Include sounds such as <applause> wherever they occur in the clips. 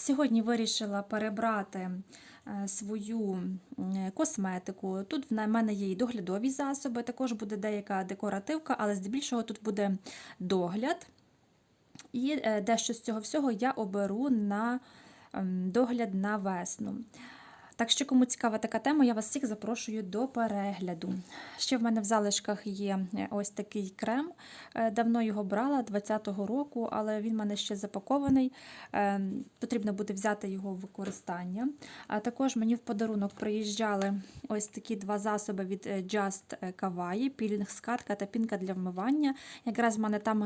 Сьогодні вирішила перебрати е, свою косметику. Тут в мене є і доглядові засоби, також буде деяка декоративка, але здебільшого тут буде догляд. І е, дещо з цього всього я оберу на ем, догляд на весну. Так що, кому цікава така тема, я вас всіх запрошую до перегляду. Ще в мене в залишках є е, ось такий крем. Е, Давно його брала 20-го року, але він в мене ще запакований. Е, Потрібно буде взяти його в використання. А також мені в подарунок приїжджали ось такі два засоби від Just Kawaii, пілінг скатка та пінка для вмивання. Якраз в мене там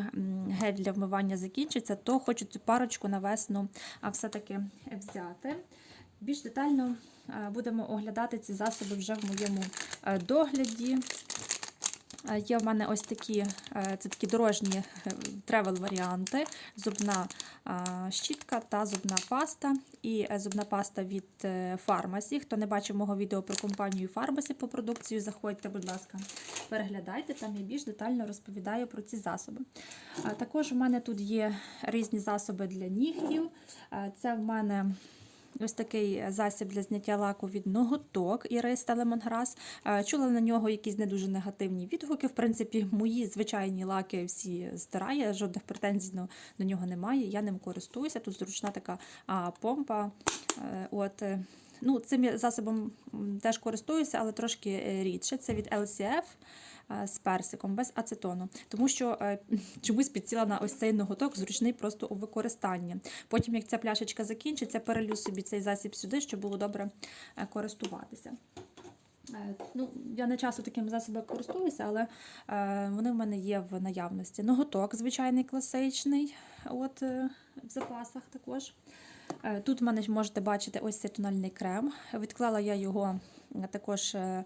гель для вмивання закінчиться, то хочу цю парочку на весну все-таки взяти. Більш детально е, будемо оглядати ці засоби вже в моєму е, догляді. Е, Є в мене ось такі, це такі дорожні тревел-варіанти, зубна щітка та зубна паста. І зубна паста від Pharmacy. Хто не бачив мого відео про компанію Pharmacy по продукцію, заходьте, будь ласка, переглядайте, там я більш детально розповідаю про ці засоби. Також в мене тут є різні засоби для нігтів. Це в мене Ось такий засіб для зняття лаку від ноготок Іриста Лемонграс. Е, Чула на нього якісь не дуже негативні відгуки. В принципі, мої звичайні лаки всі стирає, жодних претензій до, нього немає. Я ним користуюся. Тут зручна така помпа. Е, От, е, ну, цим засобом теж користуюся, але трошки е, рідше. Це від LCF е, з персиком, без ацетону. Тому що е, <laughs> чомусь підсіла ось цей ноготок, зручний просто у використанні. Потім, як ця пляшечка закінчиться, перелю собі цей засіб сюди, щоб було добре е, користуватися. Е, Ну, я не часто таким засобом користуюся, але е, вони в мене є в наявності. Ноготок, звичайний класичний, от е, в запасах також. Е, Тут в мене можете бачити ось цей тональний крем. Відклала я його е, також е,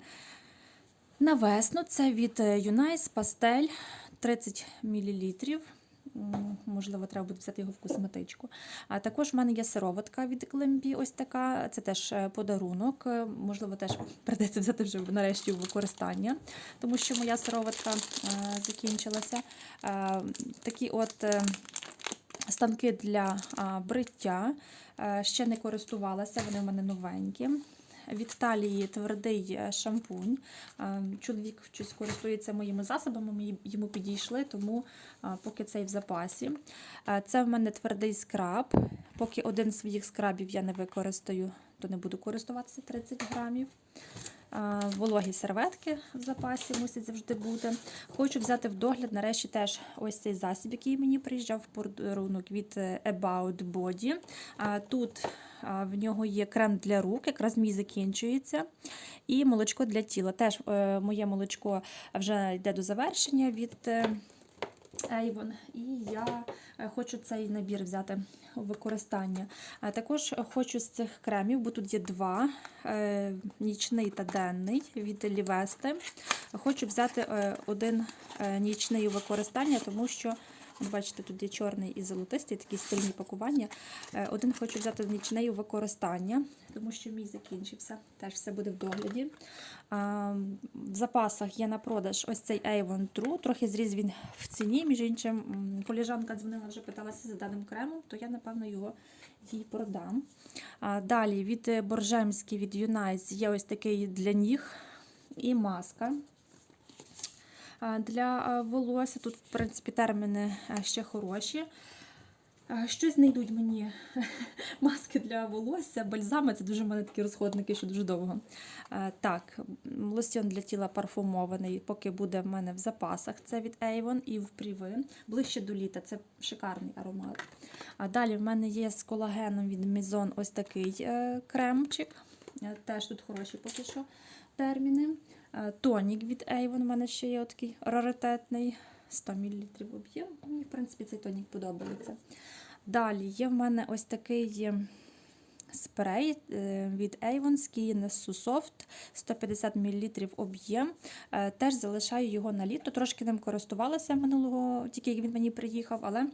на весну. Це від е, Юнайс Пастель 30 мл. Можливо, треба буде взяти його в косметичку. А також в мене є сироватка від Глембі, ось така. Це теж е, подарунок. Е, Можливо, теж придеться взяти вже нарешті у використання, тому що моя сироватка закінчилася. Такі от. Станки для бриття. Ще не користувалася, вони в мене новенькі. Від талії твердий е, шампунь. Е, Чоловік щось користується моїми засобами, ми йому підійшли, тому а, поки цей в запасі. Е, Це в мене твердий скраб. Поки один з своїх скрабів я не використаю, то не буду користуватися 30 грамів. Е, Вологі серветки в запасі мусять завжди бути. Хочу взяти в догляд нарешті теж ось цей засіб, який мені приїжджав в подарунок від е, About Body. Тут в нього є крем для рук, якраз мій закінчується. І молочко для тіла. Теж е, моє молочко вже йде до завершення від Avon. І я е, хочу цей набір взяти у використання. Також хочу з цих кремів, бо тут є два: е, нічний та денний від Лівести. Хочу взяти е, один нічний у використання, тому що. Бачите, тут є чорний і золотистий, такі стильні пакування. Е, Один хочу взяти нічний у використання, тому що мій закінчився. Теж все буде в догляді. В запасах є на продаж ось цей Avon True. Трохи зріз він в ціні. Між іншим, коліжанка дзвонила, вже питалася за даним кремом, то я, напевно, його їй продам. Далі від е, Боржемський, від Юнайс є ось такий для ніг і маска. Для волосся тут, в принципі, терміни ще хороші. Щось знайдуть мені <laughs> маски для волосся, бальзами це дуже в мене такі розходники, що дуже довго. Так, м, лосьйон для тіла парфумований, поки буде в мене в запасах. Це від Avon і в Privé. Ближче до літа, це шикарний аромат. А далі в мене є з колагеном від Maison ось такий е, кремчик. Е, Теж тут хороші поки що терміни. Е, Тонік від Avon у мене ще є такий раритетний. 100 мл об'єм. Мені, в принципі, цей тонік подобається. Далі є в мене ось такий е, спрей е, від Avon Skin Soft 150 мл об'єм. Теж залишаю його на літо. Трошки ним користувалася минулого, тільки як він мені приїхав, але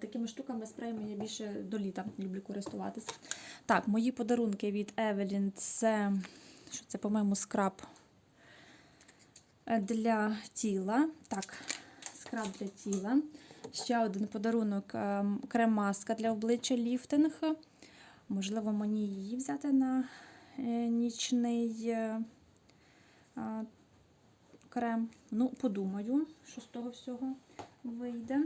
такими штуками, спреями я більше до літа люблю користуватися. Так, мої подарунки від Evelyn це, що це, по-моєму, скраб е, для тіла. Так, скраб для тіла. Ще один подарунок е, крем-маска для обличчя ліфтинг. Можливо, мені її взяти на е, нічний крем. Ну, подумаю, що з того всього вийде.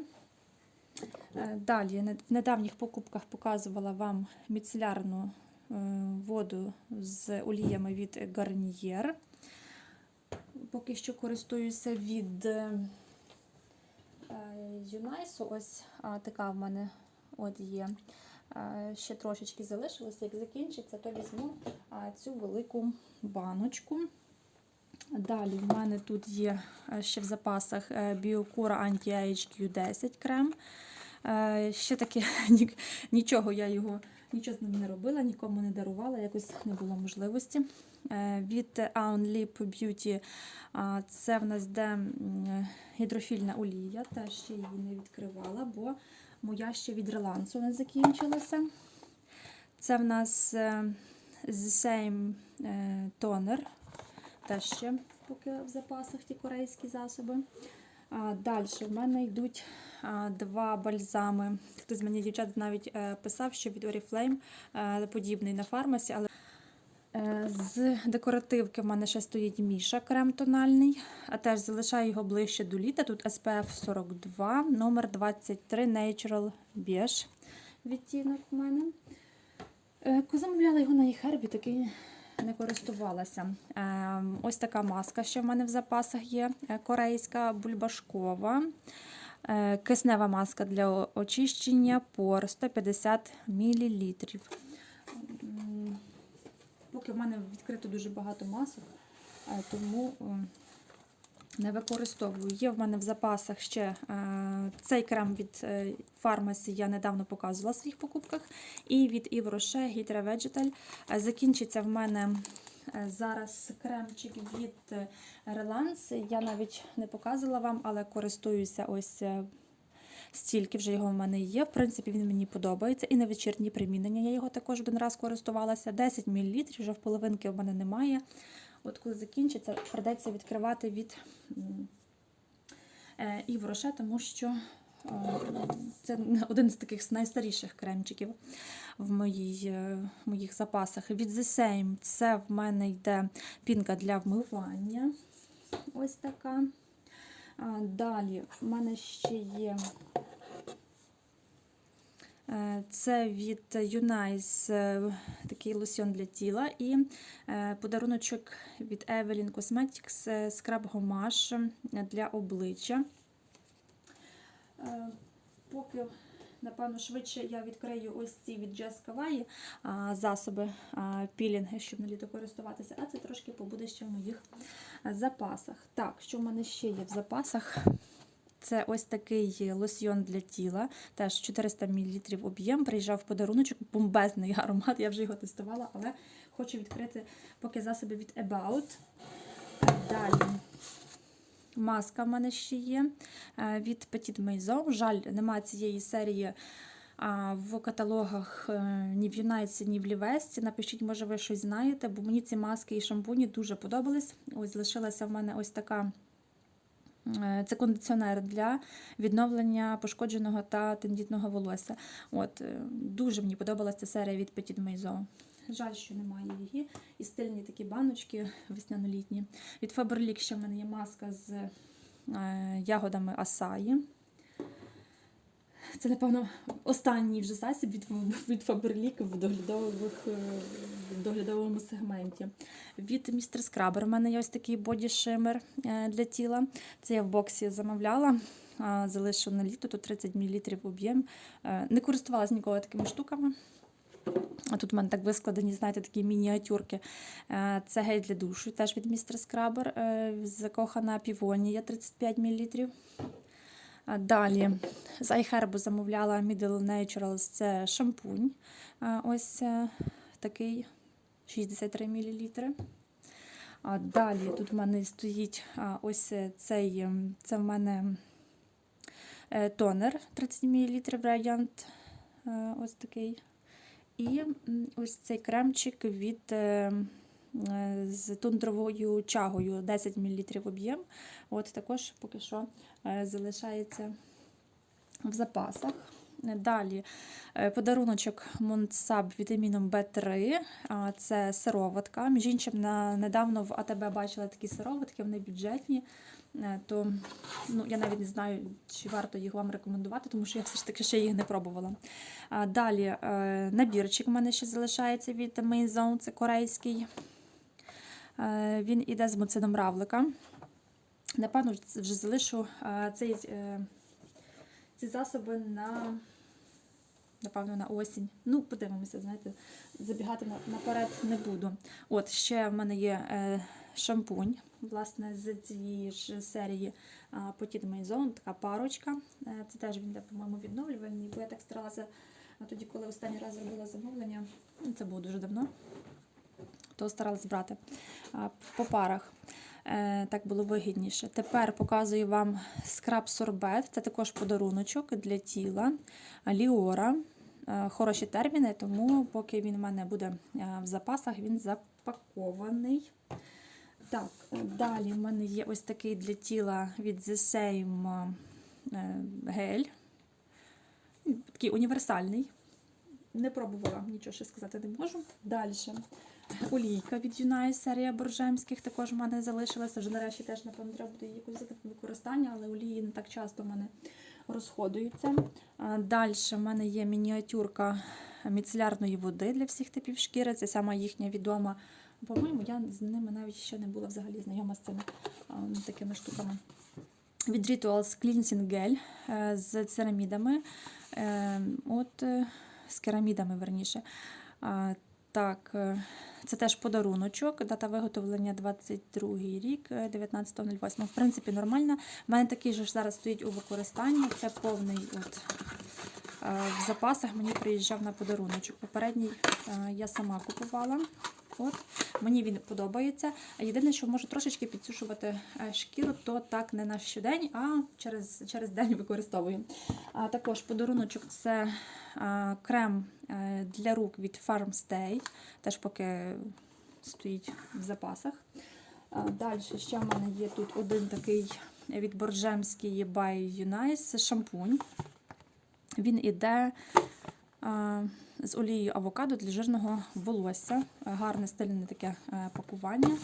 Далі в недавніх покупках показувала вам міцелярну воду з оліями від Garnier. Поки що користуюся від е, Юнайсу. Ось така в мене от є. Е, Ще трошечки залишилося. Як закінчиться, то візьму цю велику баночку. Далі в мене тут є е, ще в запасах е, Biocura Anti-Age Q10 крем. Е, Ще таки <laughs> нічого я його нічого з ним не робила, нікому не дарувала, якось не було можливості. Е, Від Aun Lip Beauty це в нас де гідрофільна олія, теж ще її не відкривала, бо моя ще від релансу не закінчилася. Це в нас е, The Same е, Toner, теж ще поки в запасах ті корейські засоби. Далі в мене йдуть два бальзами. Хтось з мені дівчат навіть е, писав, що від Oriflame е, подібний на фармасі, але Е, З декоративки в мене ще стоїть Міша крем тональний, а теж залишаю його ближче до літа. Тут SPF 42, номер 23 Natural Beige відтінок в мене. Замовляла його на eHerb, такий не користувалася. Е, Ось така маска що в мене в запасах є. е, Корейська бульбашкова. Е, Киснева маска для очищення пор 150 мл. Поки в мене відкрито дуже багато масок, е, тому не використовую. Є в мене в запасах ще е, цей крем від е, фармасі я недавно показувала в своїх покупках. І від Yves Rocher Hydra Vegetal. Е, Закінчиться в мене е, зараз кремчик від е, Relance. Я навіть не показувала вам, але користуюся ось. е, Стільки вже його в мене є. В принципі, він мені подобається. І на вечірні примінення я його також один раз користувалася. 10 мл, вже в половинки в мене немає. От коли закінчиться, придеться відкривати від е, Rocher, тому що е, це один з таких найстаріших кремчиків в моїй, е, в моїх запасах. Від The Same це в мене йде пінка для вмивання. Ось така. Далі в мене ще є це від Unice е, такий лосьон для тіла і е, подаруночок від Evelyn Cosmetics е, скраб гомаш для обличчя. Е, Поки, напевно, швидше я відкрию ось ці від Jessica Vai засоби пілінги, щоб на літо користуватися, а це трошки побуде ще в моїх е, запасах. Так, що в мене ще є в запасах? Це ось такий лосьйон для тіла, теж 400 мл об'єм. Приїжджав подаруночок, бомбезний аромат. Я вже його тестувала, але хочу відкрити поки засоби від About. Далі. Маска в мене ще є е, від Petit Maison. Жаль, немає цієї серії в каталогах е, ні в Юнайці, ні в Лівесті. Напишіть, може, ви щось знаєте, бо мені ці маски і шампуні дуже подобались. Ось залишилася в мене ось така. Е, Це кондиціонер для відновлення пошкодженого та тендітного волосся. От, е, дуже мені подобалася ця серія від Petit Maison. Жаль, що немає її. І стильні такі баночки весняно-літні. Від Faberlic ще в мене є маска з е, ягодами асаї. Це, напевно, останній вже засіб від, від Faberlic в, доглядових, е, в доглядовому сегменті. Від Mr. Scrubber в мене є ось такий боді шимер е, для тіла. Це я в боксі замовляла. Залишу на літо, тут 30 мл об'єм. Е, Не користувалася ніколи такими штуками. А тут в мене так вискладені, знаєте, такі мініатюрки. Це гель для душу, теж від. Scrubber. е, Закохана півонія 35 мл. Далі з iHerb замовляла Middle Naturals, це шампунь. Ось е, такий 63 мл. Далі тут в мене стоїть ось цей, ем, це в мене е, тонер 30 мл е, Ось такий. І ось цей кремчик від е, е, з тундровою чагою 10 мл об'єм. От також поки що е, залишається в запасах. Далі е, подаруночок Монсаб вітаміном В3. Це сироватка. Між іншим, недавно в АТБ бачила такі сироватки, вони бюджетні. Е, То ну, я навіть не знаю, чи варто їх вам рекомендувати, тому що я все ж таки ще їх не пробувала. Далі е, набірчик у мене ще залишається від Maison, це корейський. Е, Він іде з муцином равлика. Напевно, вже залишу е, цей, е, ці засоби на, напевно, на осінь. Ну, подивимося, знаєте, забігати наперед не буду. От, ще в мене є шампунь, власне, з цієї ж серії Petit Maison, така парочка. Це теж він по-моєму, відновлювальний, бо я так старалася тоді, коли останній раз зробила замовлення, це було дуже давно, то старалась брати по парах. Е, Так було вигідніше. Тепер показую вам скраб сорбет. Це також подаруночок для тіла. Ліора. Е, Хороші терміни, тому поки він в мене буде е, в запасах, він запакований. Так, далі в мене є ось такий для тіла від The Same гель. Такий універсальний. Не пробувала, нічого ще сказати не можу. Далі. Олійка від Юнай, серія боржемських також в мене залишилася. Вже нарешті теж, напевно, треба буде її взяти використання, але олії не так часто в мене розходуються. Далі в мене є мініатюрка міцелярної води для всіх типів шкіри. Це сама їхня відома. По-моєму, я з ними навіть ще не була взагалі знайома з цими а, такими штуками. Від Rituals Cleansing Gel е, з церамідами. Е, От, е, з керамідами, верніше. Так, е, це теж подаруночок. Дата виготовлення 22 рік, е, 19.08. В принципі, нормально. У мене такий же ж зараз стоїть у використанні. Це повний от, е, в запасах мені приїжджав на подаруночок. Попередній е, я сама купувала. От, мені він подобається. Єдине, що може трошечки підсушувати е, шкіру, то так не на щодень, а через, через день використовую. А також подаруночок це крем е, для рук від Farmstay, теж поки стоїть в запасах. Далі ще в мене є тут один такий від Боржемський by Unice шампунь. Він іде з олією авокадо для жирного волосся. Гарне стильне таке е, пакування.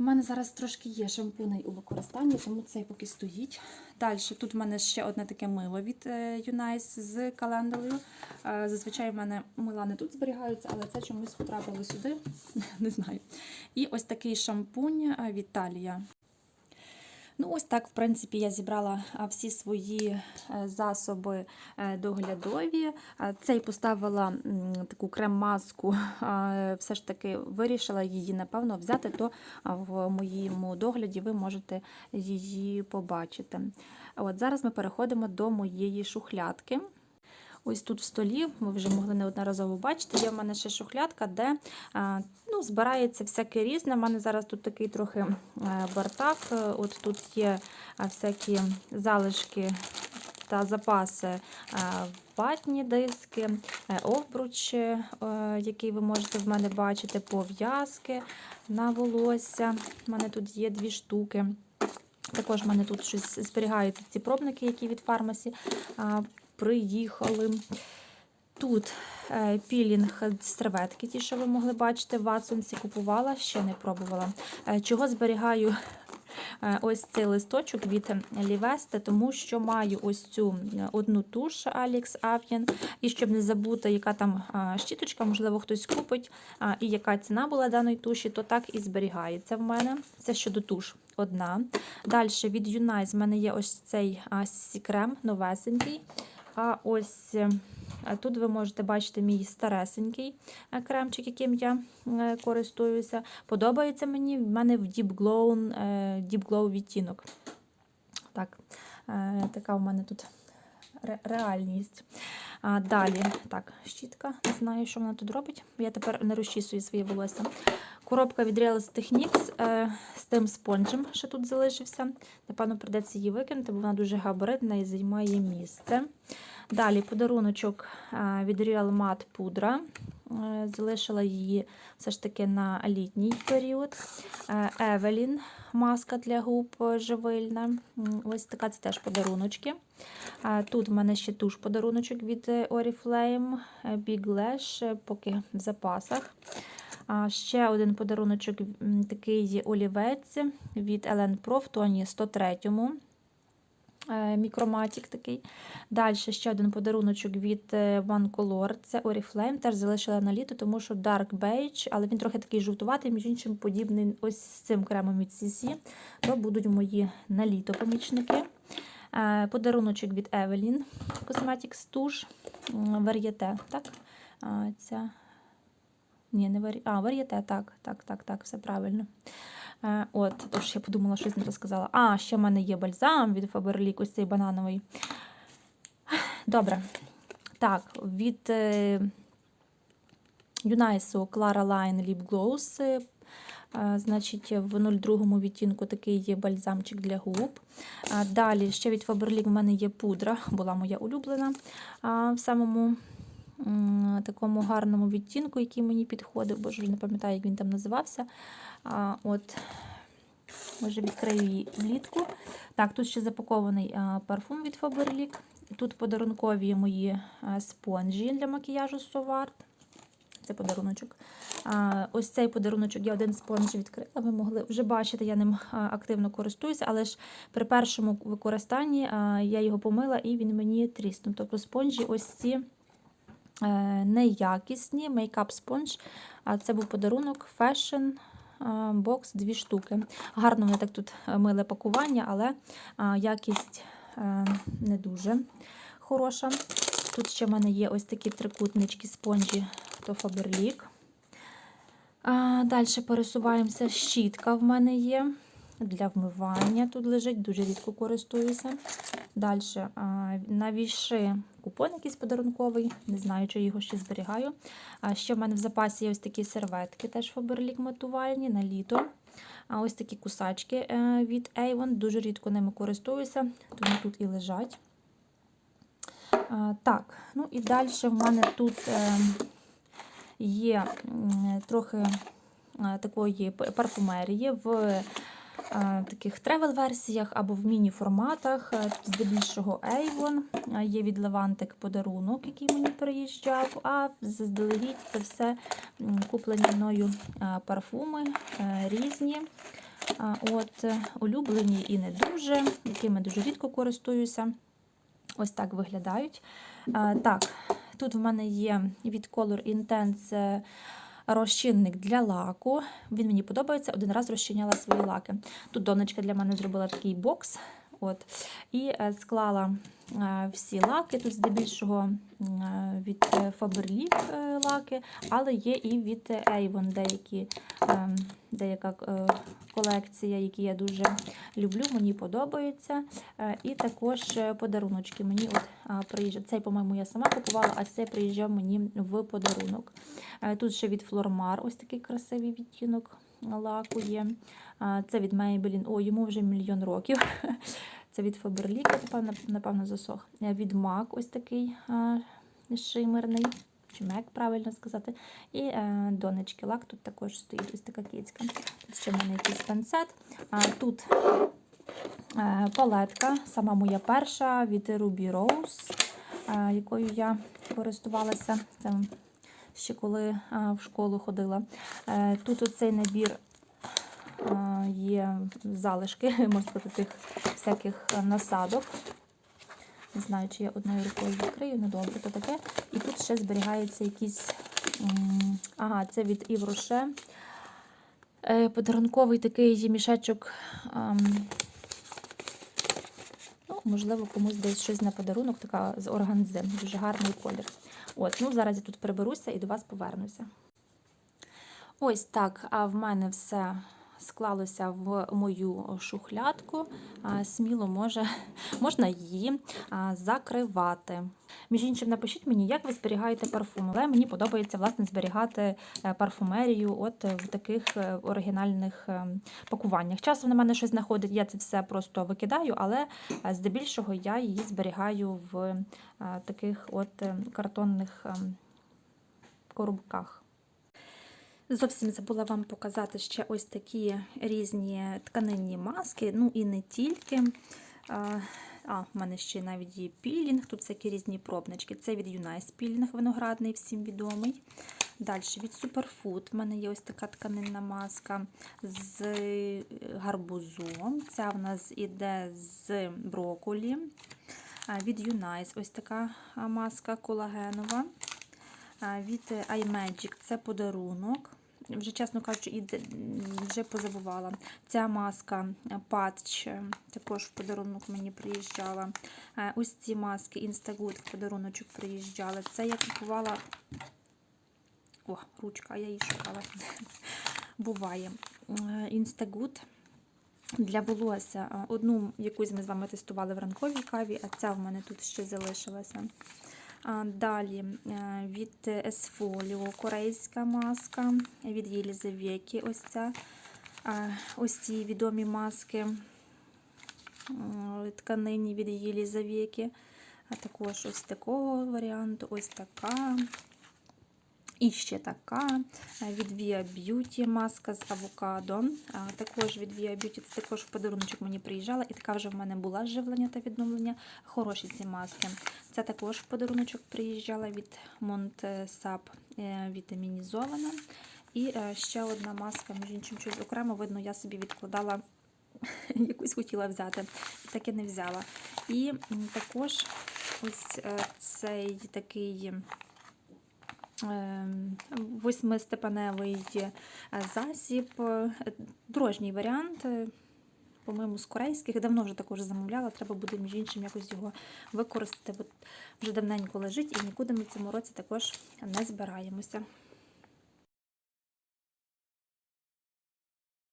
У мене зараз трошки є шампуней у використанні, тому цей поки стоїть. Далі тут в мене ще одне таке мило від е, Юнайс з календулою. Е, Зазвичай в мене мила не тут зберігаються, але це чомусь потрапило сюди. <laughs> Не знаю. І ось такий шампунь від Талія. Ну, ось так, в принципі, я зібрала всі свої е, засоби е, доглядові. Цей поставила таку крем-маску, все ж таки вирішила її, напевно, взяти, то в моєму догляді ви можете її побачити. От Зараз ми переходимо до моєї шухлядки. Ось тут в столі, ви вже могли неодноразово бачити, є в мене ще шухлядка, де ну, збирається всяке різне. У мене зараз тут такий трохи е, бардак. Е, От тут є всякі залишки та запаси ватні диски, е, овбруч, е, який ви можете в мене бачити, пов'язки на волосся. У мене тут є дві штуки. Також в мене тут щось зберігаються ці пробники, які від фармасі приїхали. Тут е, пілінг серветки, ті, що ви могли бачити, в Ватсонсі купувала, ще не пробувала. Е, чого зберігаю е, ось цей листочок від Лівести, тому що маю ось цю одну туш Alex Avian, і щоб не забути, яка там щіточка, можливо, хтось купить, і яка ціна була даної туші, то так і зберігається в мене. Це щодо туш одна. Далі від Юнайз в мене є ось цей крем новесенький. А ось е, тут ви можете бачити мій старесенький е, кремчик, яким я е, користуюся. Подобається мені, в мене в Deep Glow, Deep Glow відтінок. Так, така в мене тут реальність. А, далі, так, щітка, не знаю, що вона тут робить. Я тепер не розчісую своє волосся. Коробка від Realist Techniques е, з тим спонжем, що тут залишився. Напевно, придеться її викинути, бо вона дуже габаритна і займає місце. Далі подаруночок е, від Real Matte пудра. Е, Залишила її все ж таки на літній період. Е, Евелін маска для губ е, живильна. Ось така це теж подаруночки. Тут в мене ще туш подаруночок від Oriflame Big Lash, поки в запасах. Ще один подаруночок такий олівець від Ellen Pro в тоні 103 е, мікроматік такий. Далі ще один подаруночок від е, One Color, це Oriflame, теж залишила на літо, тому що Dark Beige, але він трохи такий жовтуватий, між іншим подібний ось з цим кремом від CC, то будуть мої на літо помічники. Е, Подаруночок від Evelyn Cosmetics Tush Varieté, так? Ця... Ні, не варі... А, Varieté, так, так, так, так, все правильно. Е, От, тож я подумала, щось не розказала. А, ще в мене є бальзам від Faberlic, ось цей банановий. Добре. Так, від е, Юнайсу Clara Line Lip Gloss. е, Значить, в 02 відтінку такий є бальзамчик для губ. Далі ще від Faberlic в мене є пудра, була моя улюблена. В самому такому гарному відтінку, який мені підходив, бо вже не пам'ятаю, як він там називався. А, От, може, відкрию її влітку. Так, тут ще запакований парфум від Faberlic. Тут подарункові мої спонжі для макіяжу Соварт. Це подаруночок. Ось цей подаруночок я один спонж відкрила. Ви могли вже бачити, я ним активно користуюся, але ж при першому використанні я його помила і він мені тріснув. Тобто спонжі ось ці неякісні мейкап спонж. Це був подарунок Fashion а, бокс, дві штуки. Гарно вони так тут е, миле пакування, але якість е, не дуже хороша. Тут ще в мене є ось такі трикутнички спонжі то Faberlic. Далі пересуваємося. Щітка в мене є для вмивання. Тут лежить, дуже рідко користуюся. Далі на віши купон якийсь подарунковий, не знаю, чи його ще зберігаю. А ще в мене в запасі є ось такі серветки, теж Faberlic матувальні на літо. А ось такі кусачки е, від Avon. Дуже рідко ними користуюся, тому тут і лежать. Так, ну і далі в мене тут е, є трохи е, такої парфумерії в таких тревел-версіях або в міні-форматах. Е, здебільшого Avon, е, є від Левантик подарунок, який мені приїжджав, а заздалегідь це все куплені мною е, парфуми е, різні. От, е, улюблені і не дуже, якими дуже рідко користуюся. Ось так виглядають. Так, тут в мене є від Color Intense е, розчинник для лаку. Він мені подобається. Один раз розчиняла свої лаки. Тут донечка для мене зробила такий бокс. От, і е, склала е, всі лаки. Тут здебільшого е, від е, лаки, але є і від Avon деякі, деяка колекція, які я дуже люблю, мені подобаються. І також подаруночки мені от приїжджав. Цей, по-моєму, я сама купувала, а цей приїжджав мені в подарунок. Тут ще від Flormar ось такий красивий відтінок лаку є. Це від Maybelline, о, йому вже мільйон років. <laughs> Це від Faberlic, напевно, засох. Е, Від MAC ось такий шимерний. Чи мек, правильно сказати. І е, донечки лак тут також стоїть ось така кицька. Тут ще в мене якийсь панцет. А, тут е, палетка, сама моя перша від Ruby Rose, якою я користувалася це ще коли в школу ходила. Е, тут оцей набір є залишки, <laughs> можна сказати, тих всяких е, насадок. Не знаю, чи я одною рукою відкрию, ну добре, то таке. І тут ще зберігається якийсь. Ага, це від Rocher. Е, Подарунковий такий мішечок. Можливо, комусь десь щось на подарунок, така з органзи. Дуже гарний колір. От, ну зараз я тут приберуся і до вас повернуся. Ось так, а в мене все склалося в мою шухлядку. Сміло може, <laughs> можна її закривати. Між іншим, напишіть мені, як ви зберігаєте парфуми. Але мені подобається власне зберігати е, парфумерію от е, в таких е, оригінальних пакуваннях. Часом на мене щось знаходить, я це все просто викидаю, але здебільшого я її зберігаю в таких от картонних. ем, коробках. Зовсім забула вам показати ще ось такі різні тканинні маски, ну і не тільки. А, в мене ще навіть є пілінг, тут всякі різні пробнички. Це від Юнайс пілінг виноградний, всім відомий. Далі від Superfood в мене є ось така тканинна маска з гарбузом. Ця в нас іде з брокколі. Від Юнайс ось така маска колагенова. Від iMagic це подарунок. Вже, чесно кажучи, і вже позабувала. Ця маска патч е, також в подарунок мені приїжджала. Е, Ось ці маски Instagood в подаруночок приїжджали. Це я купувала. О, ручка, я її шукала. <laughs> Буває. Е, Instagood для волосся. Е, Одну якусь ми з вами тестували в ранковій каві, а ця в мене тут ще залишилася. Далі е, від Esfolio корейська маска, від Єлізавєки ось ця. Ось ці відомі маски тканині від Єлізавєки. А також ось такого варіанту, ось така. І ще така е, від Via Beauty маска з авокадо. Також від Via Beauty, це також в подаруночок мені приїжджала, і така вже в мене була живлення та відновлення. Хороші ці маски. Це також в подаруночок приїжджала від Монтсап вітамінізована. І е, ще одна маска, між іншим, щось окремо видно, я собі відкладала, <laughs> якусь хотіла взяти, і таки не взяла. І також ось е, цей такий восьмистепеневий е, засіб, е, дорожній варіант. е, По-моєму, з корейських давно вже також замовляла. Треба буде між іншим якось його використати, бо вже давненько лежить і нікуди ми в цьому році також не збираємося.